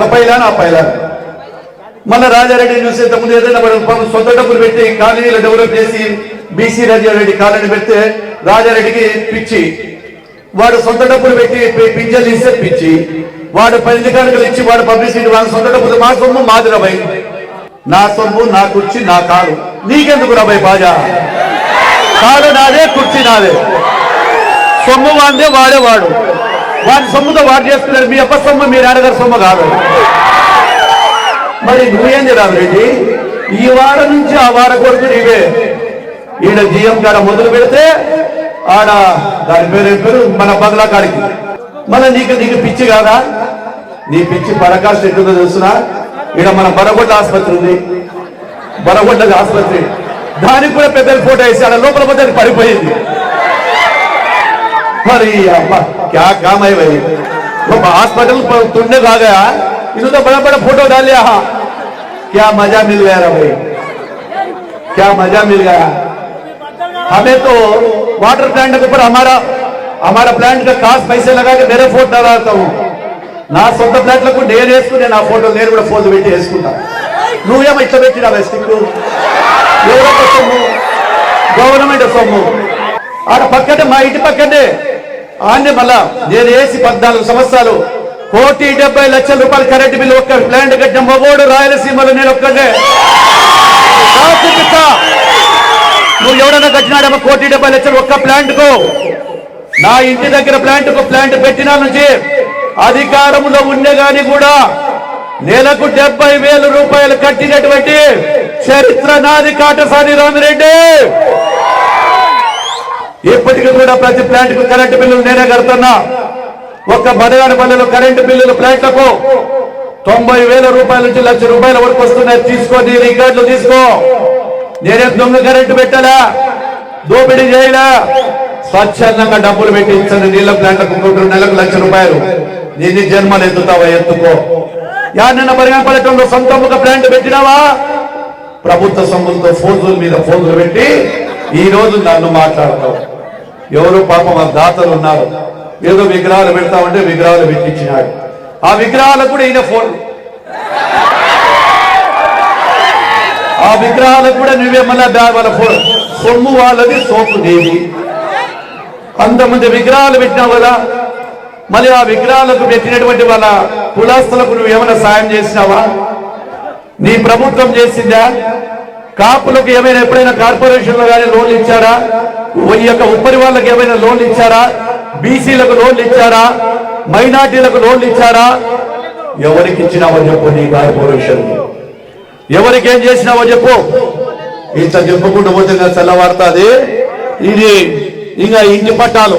ఒక పైలాన్ ఆ పైలాన్. మన రాజారెడ్డి చూసే ఇంతకుముందు ఏదైనా మనం సొంత డబ్బులు పెట్టి కాలనీలు డెవలప్ చేసి బీసీ రాజారెడ్డి కాలనీ పెడితే రాజారెడ్డికి పిచ్చి. వాడు సొంత డబ్బులు పెట్టి పి- పింఛన్లు ఇస్తే పిచ్చి. వాడు పది కానుకలు ఇచ్చి వాడు పబ్లిసిటీ వాడు సొంత డబ్బులు మా సొమ్ము మాది రబై నా సొమ్ము నా కుర్చీ నా కాలు నీకెందుకు రబై బాజా? కాలు నాదే కుర్చీ నాదే. సొమ్ము వాందే వాడే వాడు. వాడి సొమ్ముతో వాడు చేసుకున్నారు మీ అప్ప సొమ్ము మీరు ఆడగారు సొమ్ము కాదు. మరి నువ్వేంది రామరెడ్డి ఈ వాడ నుంచి ఆ వాడ కొరకు నీవే. ఈడ జిఎం కాడ మొదలు పెడితే ఆడ దాని పేరు పేరు? మన బంగ్లా కాడికి మన నీకు నీకు పిచ్చి కాదా? నీ పిచ్చి పరకాష్ట ఎట్టుందో చూసినా ఈడ మన బరగొడ్డ ఆసుపత్రి ఉంది. బరగొడ్డ ఆసుపత్రి. దానికి కూడా పెద్ద ఫోటో వేసి ఆడ లోపల పోతే పడిపోయింది. మరి అమ్మ క్యా కామై ఒక హాస్పిటల్ తుండే కాగా इन्होंने तो बड़ा बड़ा फोटो डाल लिया हाँ क्या मजा मिल गया रे भाई क्या मजा मिल गया हमें तो वाटर प्लांट के ऊपर हमारा हमारा प्लांट का खास पैसे लगा के मेरे फोटो डालता हूँ నా సొంత ప్లాట్లకు నేను వేసుకునే నా ఫోటో నేను కూడా ఫోటో పెట్టి వేసుకుంటా నువ్వేమో ఇట్లా పెట్టినా స్టిక్ ఎవరో సొమ్ము గవర్నమెంట్ సొమ్ము ఆడ పక్కనే మా ఇంటి పక్కనే ఆన్నే మళ్ళా నేను వేసి పద్నాలుగు సంవత్సరాలు కోటి డెబ్బై లక్షల రూపాయలు కరెంట్ బిల్లు ఒక్క ప్లాంట్ కట్టిన మగోడు రాయలసీమలో నేను ఒక్కడే నువ్వు ఎవడన్నా కట్టినాడేమో కోటి డెబ్బై లక్షలు ఒక్క ప్లాంట్కు నా ఇంటి దగ్గర ప్లాంట్కు ప్లాంట్ పెట్టినా నుంచి అధికారంలో ఉండే గాని కూడా నెలకు డెబ్బై వేల రూపాయలు కట్టినటువంటి చరిత్ర నాది కాటసాని రామిరెడ్డి. ఇప్పటికీ కూడా ప్రతి ప్లాంట్కు కరెంటు బిల్లులు నేనే కడుతున్నా. ఒక్క బనగానపల్లిలో కరెంటు బిల్లులు ప్లాట్లకు తొంభై వేల రూపాయల నుంచి లక్ష రూపాయల వరకు వస్తున్నాయి. తీసుకో నీ రికార్డులు తీసుకో. నేనే దొంగ కరెంటు పెట్టాలా? దోపిడీ చేయడా స్వచ్ఛందంగా డబ్బులు పెట్టి ఇచ్చాను. నీళ్ళ ప్లాంట్లకు ఇంకొక నెలకు లక్ష రూపాయలు. నేను జన్మలు ఎత్తుతావా? ఎత్తుకో. యాడన్న సొంత ఒక ప్లాంట్ పెట్టినావా? ప్రభుత్వ సొమ్ములతో ఫోజుల మీద ఫోజులు పెట్టి ఈ రోజు నన్ను మాట్లాడతావు. ఎవరు పాపం ఆ దాతలు ఉన్నారు? ఏదో విగ్రహాలు పెడతామంటే విగ్రహాలు పెట్టించినాడు. ఆ విగ్రహాలకు కూడా ఈయన ఫోన్. ఆ విగ్రహాలకు కూడా నువ్వే మళ్ళా వాళ్ళ ఫోన్. సొమ్ము వాళ్ళది సోపు దేవి అంతమంది విగ్రహాలు పెట్టినావు కదా. మళ్ళీ ఆ విగ్రహాలకు పెట్టినటువంటి వాళ్ళ కులాస్తులకు నువ్వు ఏమైనా సాయం చేసినావా? నీ ప్రభుత్వం చేసిందా? కాపులకు ఏమైనా ఎప్పుడైనా కార్పొరేషన్లో కానీ లోన్లు ఇచ్చారా? ఈ యొక్క ఉపరి వాళ్ళకి ఏమైనా లోన్లు ఇచ్చారా? బీసీలకు లోన్లు ఇచ్చారా? మైనార్టీలకు లోన్లు ఇచ్చారా? ఎవరికి ఇచ్చినావో చెప్పు నీ కార్పొరేషన్ ఎవరికి ఏం చేసినావో చెప్పు. ఇంత చెప్పుకుంటూ పోతే ఇంకా తెల్లవారుతుంది ఇది ఇంకా ఇంటి పట్టాలు.